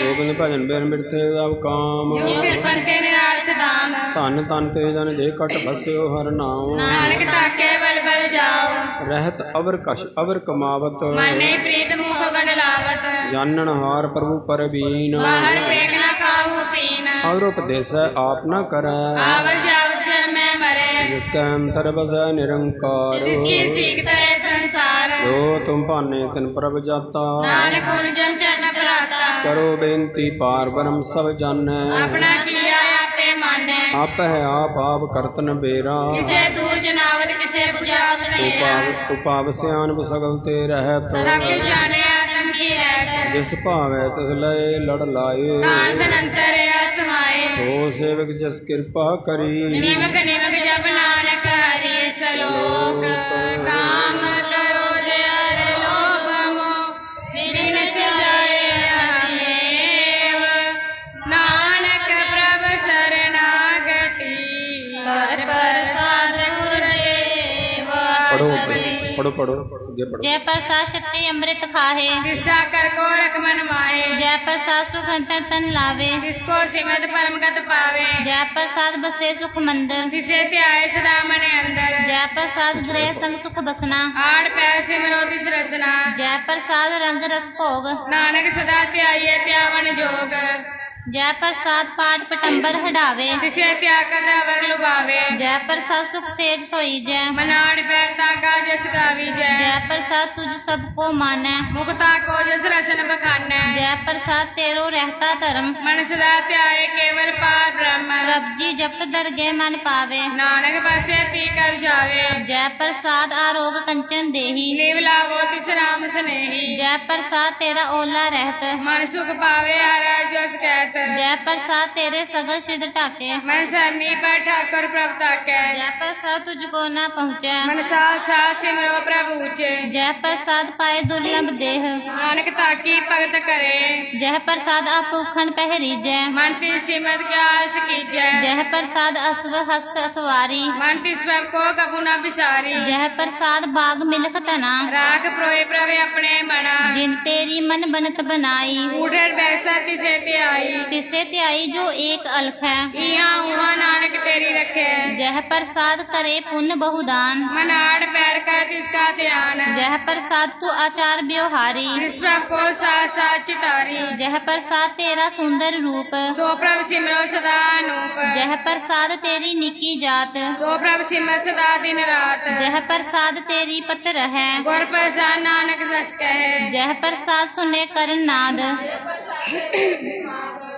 A: ਗੋਬਿੰਦ ਭਜਨ ਬੇਰ ਮਿਟਤੇ ਸਭ ਕਾਮ।
B: ਜੋ ਕਿਰਪਨ ਕੇ ਨਿਹਾਲ ਸਦਾਮ
A: ਧਨ ਤਨ ਤੇ ਜਨ ਦੇ ਕਟ ਫਸਿਓ ਹਰ ਨਾਮ।
B: ਨਾਨਕ ਤਾਕੇ ਬਲ ਬਲ ਜਾਓ।
A: ਰਹਿਤ ਅਵਰ ਕਸ਼ ਅਵਰ ਕਮਾਵਤ।
B: ਮਨੇ ਪ੍ਰੀਤ ਮੁਖ ਗਣ ਲਾਵਤ।
A: ਜਾਣਨ ਹਾਰ ਪ੍ਰਭੂ ਪਰਬੀਨ
B: ਬਾਹਰ ਵੇਖ ਨਾ ਕਾਹੂ ਪੀਨ।
A: ਔਰ ਉਪਦੇਸ਼ ਆਪ ਨਾ ਕਰੈ।
B: ਆਵਰ ਜਾਵ ਜਨ ਮੈਂ ਮਰੇ।
A: ਜਿਸ ਕਾ ਅੰਤਰ ਬਸ ਨਿਰੰਕਾਰ।
B: ਜਿਸ ਕੀ ਸੀਖਤਾ ਹੈ ਸੰਸਾਰ।
A: ਜੋ ਤੁਮ ਭਾਨੇ ਤਨ ਪ੍ਰਭ ਜਾਤਾ।
B: ਨਾਨਕ ਜਨ
A: ਕਰੋ ਬੇਨਤੀ ਪਾਰ ਬ੍ਰਹਮ ਸਭ ਜਾਣੈ।
B: ਆਪਣਾ ਕੀਆ ਆਪੇ ਮਾਨੈ।
A: ਆਪ ਹੈ ਆਪ ਆਪ ਕਰਤਨ ਬੇਰਾ।
B: ਕਿਸੇ ਦੂਰ ਜਨਾਵਰ ਕਿਸੇ ਬੁਝਾਵਤ ਤੇਰਾ
A: ਉਪਾਵ ਉਪਾਵ ਸਿਆਨ ਬਸਗਲ ਤੇ ਰਹਿਤ।
B: ਸਭ ਜਾਣੈ ਆਤਮ ਕੀ ਰਹਿਤ।
A: ਜਿਸ ਭਾਵੈ ਤਿਸ ਲਏ ਲੜ ਲਾਏ।
B: ਤਾਂ ਅੰਤਰ ਰਸਮਾਏ
A: ਸੋ ਸੇਵਕ ਜਿਸ ਕਿਰਪਾ ਕਰੀ।
B: ਨਿਮਕ ਨਿਮਕ ਜਬ ਨਾਨਕ ਹਰੀ ਸਲੋਕ। ਤਾਂ
A: ਪੜੋ ਪੜੋ ਅੱਗੇ ਪੜੋ
C: ਜੈ ਪ੍ਰਸਾਦ ਛੱਤੀ ਅੰਮ੍ਰਿਤ ਖਾਹੇ।
B: ਵਿਸਟਾ ਕਰ ਕੋ ਰਖਮਨ ਮਾਏ ਜੈ
C: ਪ੍ਰਸਾਦ ਸੁਖੰਤ ਤਨ ਲਾਵੇ। ਜਿਸ
B: ਕੋ ਸਿਮਤ ਪਰਮਗਤ ਪਾਵੇ।
C: ਜੈ ਪ੍ਰਸਾਦ ਬਸੇ ਸੁਖ ਮੰਦਰ।
B: ਜਿਸੇ ਧਿਆਏ ਸਦਾ ਮਨ ਅੰਦਰ।
C: ਜੈ ਪ੍ਰਸਾਦ ਗ੍ਰਹਿ ਸੰਗ ਸੁਖ ਬਸਨਾ।
B: ਆੜ ਪੈ ਸਿਮਰੋ ਤਿਸ ਰਸਨਾ।
C: ਜੈ ਪ੍ਰਸਾਦ ਰੰਗ ਰਸ ਭੋਗ।
B: ਨਾਨਕ ਸਦਾ ਧਿਆਈਐ ਧਿਆਵਨ ਜੋਗ।
C: ਜੈ ਪ੍ਰਸਾਦ ਪਾਠ ਪਟੰਬਰ ਹਟਾਵੇ
B: ਤਿਸੇ ਤਿਆ ਕਦਾਵਰ ਲੁਭਾਵੇ।
C: ਜੈ ਪ੍ਰਸਾਦ ਸੁਖ ਸੇਜ ਸੋਈ ਜੈ।
B: ਮਨਾੜ ਬੈਤਾ ਕਾ ਜਸ ਗਾਵੀ ਜੈ।
C: ਜੈ ਪ੍ਰਸਾਦ ਤੁਝ ਸਭ ਕੋ ਮਾਨੈ।
B: ਮੁਕਤਾ ਕੋ ਜਸ ਰਸਨ ਬਖਾਨੈ।
C: ਜੈ ਪ੍ਰਸਾਦ ਤੇਰੋ ਰਹਿਤਾ ਧਰਮ।
B: ਮਨ ਸਦਾ ਧਿਆਏ ਕੇਵਲ ਪਾਰ ਬ੍ਰਹਮ।
C: ਰਬ ਜੀ ਜਪਤ ਦਰਗੇ ਮਨ ਪਾਵੇ।
B: ਨਾਨਕ ਪਾਸੇ ਤੀ ਕਰ ਜਾਵੇ।
C: ਜੈ ਪ੍ਰਸਾਦ ਆਰੋਗ ਕੰਚਨ ਦੇਹੀ।
B: ਲੇਵ ਲਾਵੋ ਤਿਸ ਰਾਮ ਸਨੇਹੀ।
C: ਜੈ ਪ੍ਰਸਾਦ ਤੇਰਾ ਓਲਾ ਰਹਿਤ।
B: ਮਨ ਸੁਖ ਪਾਵੇ ਹਰ ਜਸ ਕਹਿਤ
C: जय प्रसाद तेरे सगल सिद्ध ठाके
B: मनसा मी पर ठाकुर प्रभु ताके
C: जय प्रसाद तुझको न पहुँचे
B: मनसा सा सिमरो प्रभु ऊचे
C: जय प्रसाद पाए दुर्लभ देह
B: नानक ताकी भगत करे
C: जय प्रसाद आपूखन पहरी
B: जय मनति सिमर ग्यास की जय
C: जय प्रसाद अश्व हस्त
B: सवारी मनति स्वर को कबू न बिसारी
C: जय प्रसाद बाग मिलख तना
B: राग प्रोय प्रवे अपने मना
C: जिन तेरी मन बनत बनाई
B: उड़र बैसा तिसे आई
C: तिसे त्याई जो एक अलख है।
B: इहाँ नानक तेरी रखे।
C: जह प्रसाद करे पुन बहुदान।
B: मनाड़ पैर कर तिसका ध्यान।
C: जह प्रसाद तू आचार व्यवहारी
B: चितारी।
C: जह प्रसाद तेरा सुंदर रूप।
B: सो प्रभ सिमरो सदा अनूप
C: जह प्रसाद तेरी निकी जात।
B: सो प्रभ सिमर सदा दिन रात।
C: जह प्रसाद तेरी पत्र है।
B: गुर प्रसाद नानक जस
C: जह प्रसाद सुने करनाद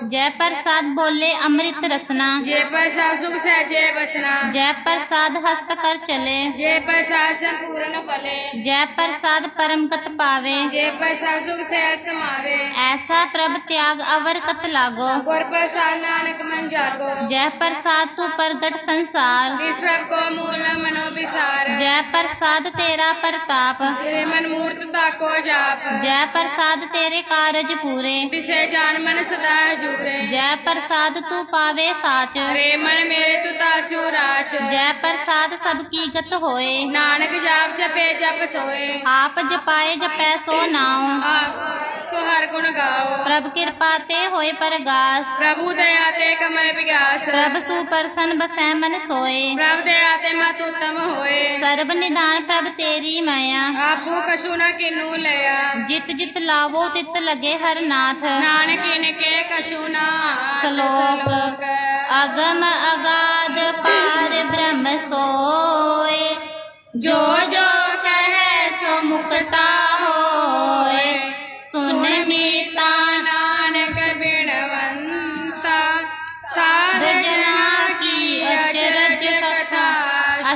C: ਜੈ ਪ੍ਰਸਾਦ ਬੋਲੇ ਅੰਮ੍ਰਿਤ ਰਸਨਾ।
B: ਜੈ ਪ੍ਰਸਾਦ ਸੁਖ ਸਹਿਜੇ ਵਸਨਾ।
C: ਜੈ ਪ੍ਰਸਾਦ ਹਸਤ ਕਰ ਚਲੇ।
B: ਜੈ ਪ੍ਰਸਾਦ ਸੰਪੂਰਨ ਫਲੇ
C: ਜੈ ਪ੍ਰਸਾਦ ਪਰਮ ਕਤ ਪਾਵੇ।
B: ਜੈ ਪ੍ਰਸਾਦ ਸੁਖ ਸਹਿ ਸਮਾਵੇ।
C: ਐਸਾ ਪ੍ਰਭ ਤਿਆਗ ਅਵਰ ਕਤ ਲਾਗੋ।
B: ਗੁਰ ਪ੍ਰਸਾਦ ਨਾਨਕ ਮਨ ਜਾਗੋ।
C: ਜੈ ਪ੍ਰਸਾਦ ਤੂ ਪ੍ਰਗਟ ਸੰਸਾਰ।
B: ਤਿਸ ਪ੍ਰਭ ਕੋ ਮੂਲ ਮਨੋ ਵਿਸਾਰ।
C: ਜੈ ਪ੍ਰਸਾਦ ਤੇਰਾ ਪ੍ਰਤਾਪ।
B: ਤੇਰੇ ਮਨ ਮੂਰਤ ਤਾ ਕੋ ਜਾਪ।
C: ਜੈ ਪ੍ਰਸਾਦ ਤੇਰੇ ਕਾਰਜ ਪੂਰੇ।
B: ਬਿਸੇ ਜਾਨ ਮਨ ਸਦਾ ਜੁਪੇ
C: ਜੈ ਪ੍ਰਸਾਦ ਤੂੰ ਪਾਵੇ ਸਾਚ।
B: ਰੇ ਮਨ ਮੇਰੇ ਤੂੰ ਤਾਸਿਉ ਰਾਚ।
C: ਜੈ ਪ੍ਰਸਾਦ ਸਭ ਕੀਗਤ ਹੋਏ।
B: ਨਾਨਕ ਜਾਪ ਜਪੇ ਜਪ ਸੋਏ।
C: ਆਪ ਜਪਾਏ ਜਪੈ ਸੋ
B: ਨਾਉ। ਸੋ ਹਰ ਗੁਣ ਗਾਓ।
C: ਪ੍ਰਭ ਕਿਰਪਾ ਤੇ ਹੋਏ ਪਰਗਾਸ।
B: ਪ੍ਰਭੂ ਦਇਆ ਤੇ ਕਮਲ ਵਿਗਾਸ।
C: ਪ੍ਰਭ ਸੁਪਰਸਨ ਬਸੈ ਮਨ ਸੋਏ।
B: ਪ੍ਰਭ ਦਇਆ ਤੇ ਮਤ ਉਤਮ ਹੋਏ।
C: ਸਰਬ ਨਿਦਾਨ ਪ੍ਰਭ ਤੇਰੀ ਮਾਇਆ।
B: ਆਪੂ ਕਛੂ ਨਾ ਕਿਨੂ ਲਿਆ।
C: ਜਿਤ ਜਿਤ ਲਾਵੋ ਤਿਤ ਲਗੇ ਹਰ ਨਾਥ।
B: ਨਾਨਕ ਇਨ ਕੇ ਕਛੂ ਨਾ
C: ਸ਼ਲੋਕ। ਅਗਮ ਅਗਾਦ ਪਾਰ
B: ਬ੍ਰਹਮ ਸੋਏ। ਜੋ
C: ਜੋ ਕਹੈ ਸੋ ਮੁਕਤਾ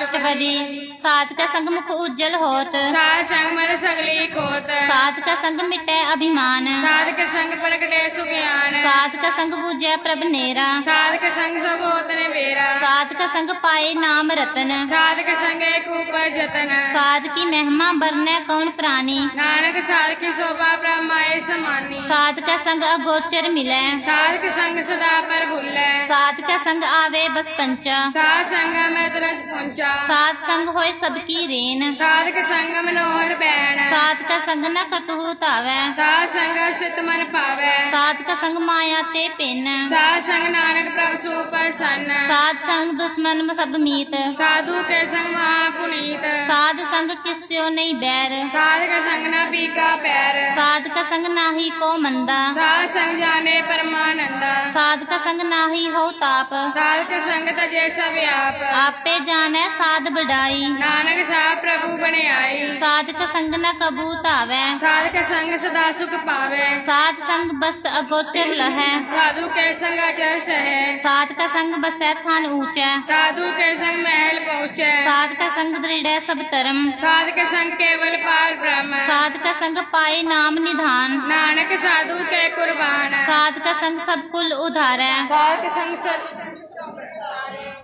C: ಅಷ್ಟಪದಿ सात का संग मुख उज्जवल होत
B: सात संग मन सगली कोत
C: सात का संग मिटे अभिमान
B: सात के संग प्रगटे सुज्ञान
C: सात का संग बूझे प्रभ नेरा
B: सात के संग सब होत ने मेरा
C: सात का संग पाए नाम रतन
B: सात के संग एक ऊपर
C: जतन सात की महिमा बरने कौन प्राणी
B: नानक सात की शोभा ब्रह्माए समानी
C: सात का संग अगोचर मिले
B: सात के संग सदा पर
C: भूले सात का संग आवे बस पंचा
B: सात संग में तरस पंचा
C: सात संग हो ਹੋਏ ਸਭ ਕੀ ਰੇਨ।
B: ਸਾਧਕ ਸੰਗ ਮਨੋਹਰ ਬੈਣ।
C: ਸਾਧ ਕਾ ਸੰਗ ਨ ਕਤਹੁ ਧਾਵੈ।
B: ਸਾਧ ਸੰਗ ਸਿਤ ਮਨ ਪਾਵੈ
C: ਸਾਧ ਕਾ ਸੰਗ ਮਾਇਆ ਤੇ ਪਿੰਨ।
B: ਸਾਧ ਸੰਗ ਨਾਨਕ ਪ੍ਰਭ ਸੋ ਪ੍ਰਸੰਨ।
C: ਸਾਧ ਸੰਗ ਦੁਸ਼ਮਨ ਸਭ ਮੀਤ।
B: ਸਾਧੂ ਕੇ ਸੰਗ ਮਹਾ ਪੁਨੀਤ।
C: ਸਾਧ ਸੰਗ ਕਿਸਿਓ ਨਹੀਂ ਬੈਰ।
B: ਸਾਧ ਕਾ ਸੰਗ ਨਾ ਪੀਕਾ ਪੈਰ।
C: ਸਾਧ ਕਾ ਸੰਗ ਨਾਹੀ ਕੋ ਮੰਦਾ।
B: ਸਾਧ ਸੰਗ ਜਾਣੇ ਪਰਮਾਨੰਦਾ।
C: ਸਾਧ ਕਾ ਸੰਗ ਨਾਹੀ ਹੋ
B: ਤਾਪ। ਸਾਧ ਕਾ ਸੰਗ ਤਜੇ ਸਭ ਆਪ।
C: ਆਪੇ ਜਾਣੈ ਸਾਧ ਬਡਾਈ
B: नानक साहब प्रभु बने आई।
C: साधक संग न कबूत आवे
B: साधक संग सदा सुख पावे।
C: साध संग बस्त अगोचर लहे।
B: साधु के संग अचर सहे।
C: साध का संग बस थान ऊँचे।
B: साधु के संग महल पहुँचे।
C: साध का संग दृढ़ सब तरम
B: साध के संग केवल पार
C: ब्रह्म। साध का संग पाए नाम निधान।
B: नानक साधु के कुर्बान।
C: साध का संग सब कुल है
B: साध संग सब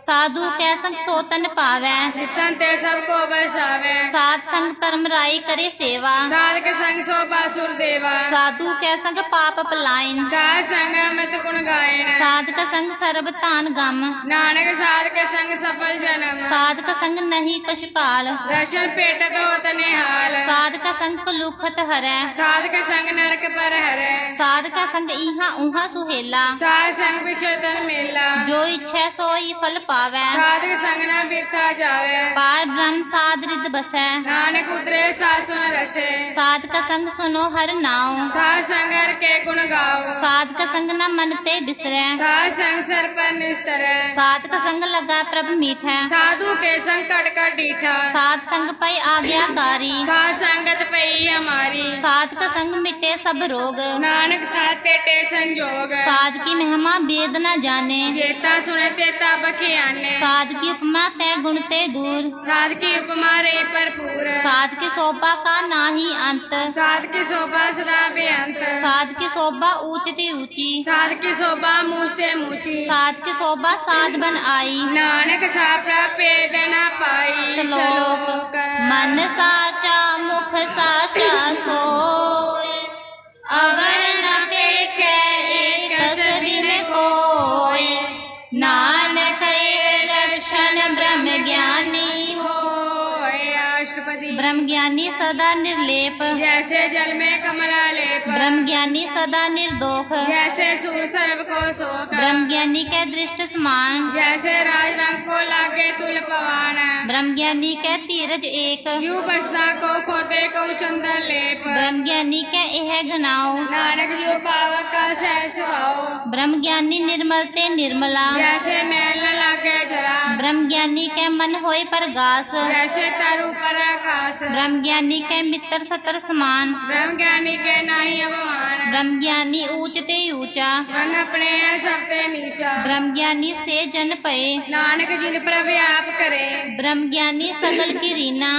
C: साधु कै संग सो तन पावै
B: निस्तन ते सब को बसावे
C: साध संग धर्म राई करे सेवा
B: साध के संग सो पासुर देवा
C: साधु कै संग पाप पलायन
B: साध संग अमित गुण गायन
C: साध का संग सर्ब तान गम
B: नानक साध के संग सफल
C: जन्म साध का संग नहीं कुछ काल
B: दर्शन पेट दो तने
C: हाल साध का संग कलुखत हरै
B: साध के संग नरक पर
C: हरै साध का संग ईहा उहा सुहेला
B: साध संग विशेतन मेला
C: जोई छह सौ ये फल पावे
B: साधक संग न बिता जावे
C: पार ब्रह्म साध रिद बसे
B: नानक उतरे सासु न रसे
C: साध का संग सुनो हर नाम
B: साध संग हर के गुण गाओ
C: साध का संग न मन ते बिसरे
B: साध संग सर पर निस्तरे
C: साध का संग लगा प्रभ मीठा
B: साधु के संग कट कट डीठा
C: साध संग पाई आज्ञाकारी
B: साध संगत पई हमारी
C: साध का संग मिटे सब रोग
B: नानक साथ पेटे संजोग
C: साध की महिमा वेद न जाने
B: जेता सो सुनते तब आने
C: साध की उपमा ते गुण ते दूर
B: साध की उपमा रे भरपूर
C: साध की शोभा का ना ही अंत
B: साध की शोभा सदा बेअंत
C: साध की शोभा ऊंच ते ऊँची
B: साध की शोभा मूच ते मूची
C: साध की शोभा साध बन आई
B: नानक सा प्राप्त न पाई
C: श्लोक मन साचा मुख साचा सो अवर न पे कै एक सबिन कोई
B: नानकैर्लक्षण ब्रह्मज्ञानी।
C: ब्रह्म ज्ञानी सदा निर्लेप।
B: जैसे जल में कमला लेप।
C: ब्रह्म ज्ञानी सदा निर्दोख।
B: जैसे सूर सर्व को सोख
C: ब्रह्म ज्ञानी के दृष्ट समान।
B: जैसे राज रंग को लागे तुल पवान
C: ब्रह्म ज्ञानी के तीरज एक।
B: जीव बसना को खोते को चंदन लेप।
C: ब्रह्म ज्ञानी के यह गनाओ
B: नानक जीव पावक का सह सुहाओ।
C: ब्रह्म ज्ञानी निर्मल ते निर्मला।
B: जैसे मैल न लागे जरा
C: ब्रह्म ज्ञानी के मन होय परगास
B: जैसे तरु पर आकाश।
C: ਬ੍ਰਹਮ ਗਿਆਨੀ ਕੈ ਮਿੱਤਰ ਸਤਰ ਸਮਾਨ।
B: ਬ੍ਰਹਮ ਗਿਆਨੀ ਕੈ ਨਾਹੀ ਅਭਿਮਾਨ।
C: ਬ੍ਰਹਮ ਗਿਆਨੀ ਊਚ ਤੇ ਊਚਾ।
B: ਮਨ ਆਪਣੇ ਹੈ ਸਭ ਤੇ ਨੀਚਾ।
C: ਬ੍ਰਹਮ ਗਿਆਨੀ ਸੇ ਜਨ ਪਏ
B: ਨਾਨਕ ਜਿਨ ਪ੍ਰਭ ਆਪ ਕਰੇ।
C: ਬ੍ਰਹਮ ਗਿਆਨੀ ਸਗਲ ਕੀ ਰੀਨਾ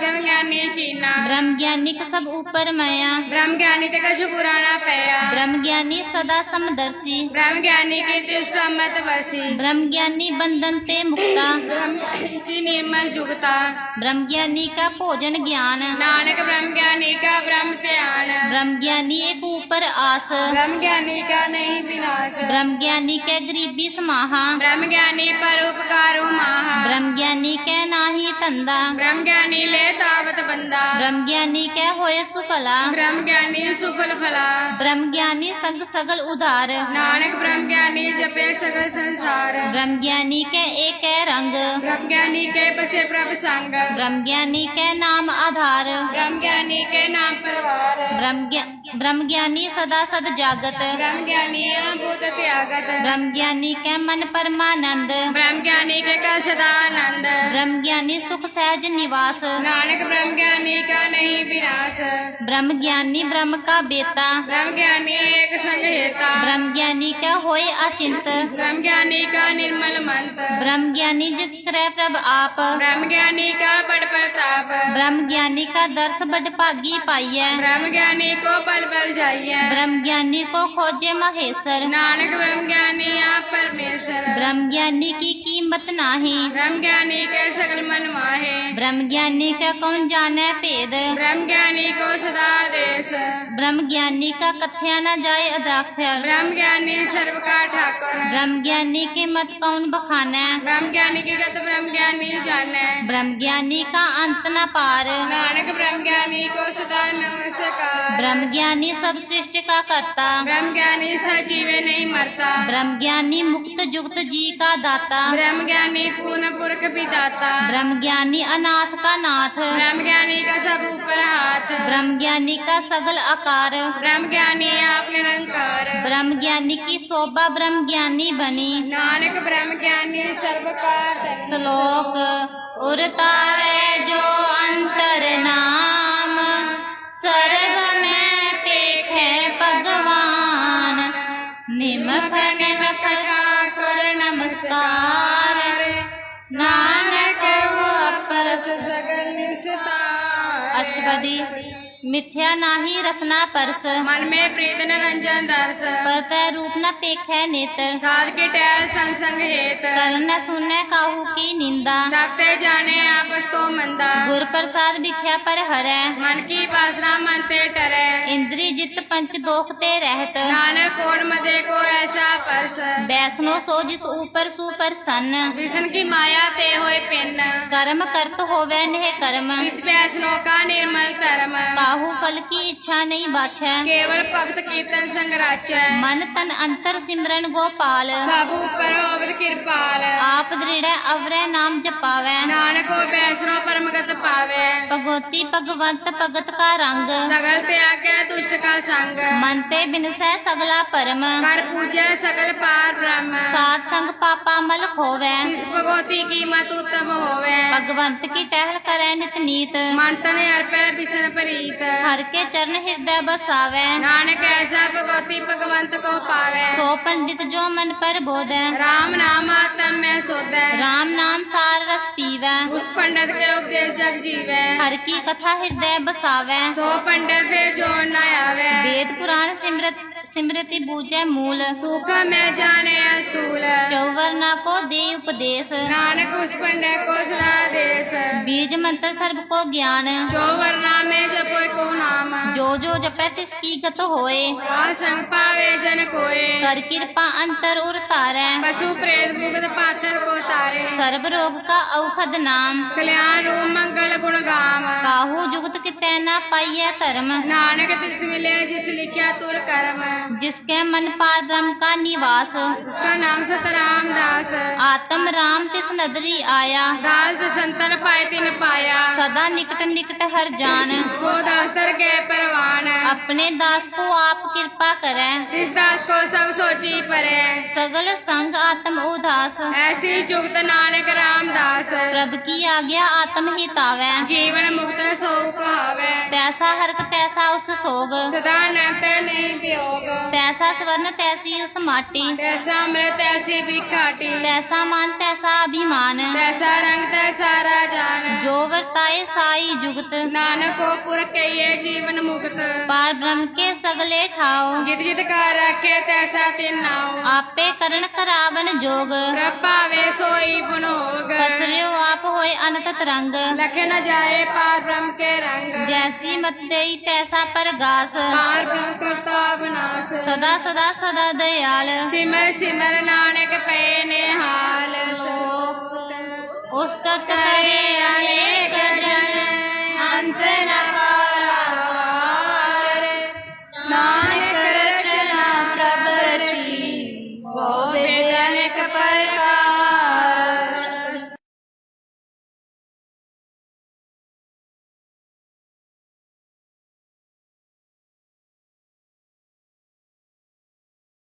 B: ब्रह्म ब्रह्म ज्ञानी चीना
C: ब्रह्म ज्ञानी के सब ऊपर माया
B: ब्रह्म ज्ञानी ते कछु पुराना पया
C: ब्रह्म ज्ञानी सदा समदर्शी
B: ब्रह्म ज्ञानी की दृष्ट मत वसी
C: ब्रह्म ज्ञानी बंधन ते मुक्ता
B: ब्रह्म की निर्मल जुगता
C: ब्रह्म ज्ञानी का भोजन ज्ञान
B: नानक ब्रह्म ज्ञानी का ब्रह्म ध्यान
C: ब्रह्म ज्ञानी एक ऊपर आस
B: ब्रह्म ज्ञानी का नहीं विनाश
C: ब्रह्म ज्ञानी के गरीबी समाहा
B: ब्रह्म ज्ञानी पर उपकारो माहा
C: ब्रह्म ज्ञानी के नाही तंदा
B: ब्रह्म ज्ञानी ले ਹੈ ਤਾਵਤ
C: ਬੰਦਾ ਬ੍ਰह्ਮ ਗਿਆਨੀ ਕਹਿ ਹੋਏ
B: ਸੁਫਲਾ ਬ੍ਰਹਮ ਗਿਆਨੀ ਸੁਫਲ
C: ਫਲਾ ਬ੍ਰਹਮ ਗਿਆਨੀ ਸੰਗ ਸਗਲ
B: ਉਧਾਰ ਨਾਨਕ ਬ੍ਰਹਮ ਗਿਆਨੀ ਜਪੇ ਸਗਲ
C: ਸੰਸਾਰ ਬ੍ਰਹਮ ਗਿਆਨੀ ਕਹਿ ਏਕ
B: ਹੈ ਰੰਗ ਬ੍ਰਹਮ ਗਿਆਨੀ ਕੇ ਬਸੇ
C: ਪ੍ਰਭ ਸੰਗ ਬ੍ਰਹਮ ਗਿਆਨੀ ਕਹਿ
B: ਨਾਮ ਆਧਾਰ ਬ੍ਰਹਮ ਗਿਆਨੀ ਕੇ
C: ਨਾਮ ਪਰਵਾਰ ਬ੍ਰਹਮ ਗਿਆਨੀ ब्रह्म ज्ञानी सदा सद जागत
B: ब्रह्म ज्ञानी भूत त्यागत
C: ब्रह्म ज्ञानी के मन परमानंद
B: ब्रह्म ज्ञानी के का सदा आनंद
C: ब्रह्म ज्ञानी सुख सहज निवास
B: नानक ब्रह्म ज्ञानी का नहीं विनाश
C: ब्रह्म ज्ञानी ब्रह्म का बेता
B: ब्रह्म ज्ञानी एक संग हेता
C: ब्रह्म ज्ञानी का होए अचिंत
B: ब्रह्म ज्ञानी का निर्मल मंत्र
C: ब्रह्म ज्ञानी जिस करे प्रभ आप
B: ब्रह्म ज्ञानी का बड़ प्रताप
C: ब्रह्म ज्ञानी का दर्श बड़ भागी पाइय
B: ब्रह्म ज्ञानी को बल ਪਲ ਪਲ
C: ਜਾਈਐ। ਬ੍ਰਹਮ ਗਿਆਨੀ ਕੋ ਖੋਜੇ
B: ਮਹੇਸ਼ਰ। ਨਾਨਕ ਬ੍ਰਹਮ ਗਿਆਨੀ ਆ ਪਰਮੇਸ਼ਰ
C: ब्रह्म ज्ञानी की कीमत नाही
B: ब्रह्म ज्ञानी के सकल मन माहे
C: ब्रह्म ज्ञानी का कौन जाने भेद
B: ब्रह्म ज्ञानी को सदा देश
C: ब्रह्म ज्ञानी का कथ्या न जाए अदाक्षर
B: ब्रह्म ज्ञानी सर्व का ठाकुर
C: ब्रह्म ज्ञानी के मत कौन बखाना
B: ब्रह्म ज्ञानी की गत ब्रह्म ज्ञानी जाने
C: ब्रह्म ज्ञानी का अंत न पार
B: नानक ब्रह्म ज्ञानी को सदा नमस्कार
C: ब्रह्म ज्ञानी सब सृष्टि का करता
B: ब्रह्म ज्ञानी सजीवे नहीं मरता
C: ब्रह्म ज्ञानी मुक्त जुक्त जी का दाता
B: ब्रह्म ज्ञानी पूर्ण पुरख विदाता
C: ब्रह्म ज्ञानी अनाथ का नाथ।
B: ब्रह्म ज्ञानी का सब ऊपर हाथ।
C: ब्रह्म ज्ञानी का सगल आकार।
B: ब्रह्म ज्ञानी आप निरंकार।
C: ब्रह्म ज्ञानी की शोभा ब्रह्म ज्ञानी बनी।
B: नानक ब्रह्म ज्ञानी सर्वकार का
C: श्लोक उर तारे जो अंतर नाम सर्व में पेख है भगवान। निमख निमख ਨਮਸਕਾਰ। ਨਾਨਕ ਹੋ ਅਪਰ
B: ਸਗਲ ਨਿਸਤਾਰ
C: ਅਸ਼ਟਪਦੀ। मिथ्या नाही रसना परस
B: मन में प्रीत निरंजन दर्श
C: परत रूप न पेखे नेत्र
B: साध के टहल संसंग हेत
C: करण न सुने काहू की निंदा
B: सबते जाने आपस को मंदा
C: गुर प्रसाद बिख्या पर हरै
B: मन की वासना मन ते टरे
C: इंद्री जित पंच दोख ते रहत
B: नानक कोड मदे को ऐसा परस
C: बैसनो सो जिस ऊपर सुपर सन
B: विष्णु की माया ते होए पिन
C: कर्म करत होवे नेह कर्म
B: इस वैष्णो का निर्मल धर्म
C: काहू फल की इच्छा नहीं बाछै
B: केवल भक्त कीर्तन संग राचै
C: मन तन अंतर सिमरन गोपाल
B: सब ऊपर होवत कृपाल
C: आप दृढ़ अवरै नाम जपावै
B: नानक को वैष्णो परमगत पावे
C: भगवती भगवंत भगत का रंग
B: सगल त्यागै तुष्ट का संग
C: मन ते बिनसै सगला परम
B: कर पूजै सकल पार ब्रह्म
C: सात संग पापा मल खोवै
B: इस भगवती की मत उत्तम होवे
C: भगवंत की टहल करै नित नीत
B: मन तन अर्पै बिसन प्रीत
C: ਹਿਰਦੈ ਹਰ ਕੇ ਚਰਨ ਹਿਰਦੈ
B: ਬਸਾਵੇ ਨਾਨਕ ਐਸਾ ਭਗਵਤੀ ਭਗਵੰਤ ਕੋ
C: ਪਾਵੇ। ਸੋ ਪੰਡਿਤ ਜੋ ਮਨ ਪਰ
B: ਬੋਧੈ। RAM ਨਾਮ ਆਤਮ ਮੈਂ
C: ਸੋਧੈ। RAM ਨਾਮ ਸਾਰ ਰਸ
B: ਪੀਵੈ। ਉਸ ਪੰਡਤ ਕੇ ਉਪਦੇਸ਼ ਜਗ
C: ਜੀਵੈ। ਹਰ ਕੀ ਕਥਾ ਹਿਰਦੈ
B: ਬਸਾਵੇ ਸੋ ਪੰਡਤ ਵੇ ਜੋ ਨਾ
C: ਆਵੇ। ਵੇਦ ਪੁਰਾਣ ਸਿਮਰਤ ਸਿਮਰਤਿ ਬੂਝੈ
B: ਮੂਲ। ਸੂਖ ਮੈਂ ਜਾਣੈ
C: ਸਤੂਲ ਚੌਵਰ ਨਾ ਕੋ
B: ਦੇ ਉਪਦੇਸ਼। ਨਾਨਕ ਉਸ ਪੰਡੈ ਕੋ
C: ਸਦਾ ਦੇਸ। ਬੀਜ ਮੰਤਰ ਸਰਬ
B: ਕੋ ਗਿਆਨ। ਚੌਵਰ ਨਾਮੇ ਜਪੋ ਕੋ
C: ਨਾਮ। ਜੋ ਜੋ ਜਪੈ ਤਿਸ ਕੀ
B: ਗਤ ਹੋਏ। ਸਾ ਸੰਗ ਪਾਵੇ
C: ਜਨ ਕੋਏ। ਕਰ ਕਿਰਪਾ ਅੰਤਰ
B: ਉਰ ਤਾਰੈ ਪਸ਼ੂ ਪ੍ਰੇਤ ਮੁਗਤ ਪਾਥਰ
C: ਕੋ ਤਾਰੇ। ਸਰਬ ਰੋਗ ਕਾ
B: ਔਖਦ ਨਾਮ। ਕਲਿਆਣ ਰੂਪ ਮੰਗਲ
C: ਗੁਣ ਗਾਮ। ਕਾਹੂ ਜੁਗਤ ਕਿਤੈ ਨਾ
B: ਪਾਈਐ ਧਰਮ। ਨਾਨਕ ਤਿਸ ਮਿਲੇ ਜਿਸ ਲਿਖਿਆ ਤੁਰ ਕਰਮ।
C: जिसके मन पार ब्रह्म का निवास
B: उसका नाम सतराम दास
C: आत्म राम तिस नदरी आया
B: दास संतन पाए तिन पाया
C: सदा निकट निकट हर जान
B: सो दास्तर के परवान
C: अपने दास को आप कृपा करै
B: इस दास को सब सोची परे
C: सगल संग आत्म उदास
B: ऐसी जुगत नानक रामदास
C: प्रभु की आज्ञा आत्म हितावै
B: जीवन मुक्त सो कहावे
C: तैसा हरक तैसा उस सोग
B: सदा नत नहीं वियोग
C: तैसा स्वर्ण तैसी उस माटी
B: तैसा अमृत ऐसी भी खाटी
C: तैसा मान तैसा अभिमान
B: तैसा रंग तैसा राजान
C: जो वर्ताए साई जुगत
B: नानक को पुर के ये जीवन मुक्त
C: पार ब्रह्म के सगले ठाओ
B: जित जित का रखे तैसा तिन नाव
C: आपे करण करावन जोग
B: प्रभावे सोई पुनोग
C: पसरियो आप होए अनंत तरंग
B: लखे न जाए पार ब्रह्म के रंग
C: जैसी मत देई तैसा परगास
B: पार ब्रह्म करता ਦਾਸ
C: ਸਦਾ ਸਦਾ ਸਦਾ ਦਇਆਲ।
B: ਸਿਮਰ ਸਿਮਰ ਨਾਨਕ ਪਏ ਨਿਹਾਲ
C: ਸੋਕ ਉਸਤਤ ਕਰੇ ਅਨੇਕ ਜਨ। ਅੰਤ ਨ ਪਾਰ। ਨਾਨਕ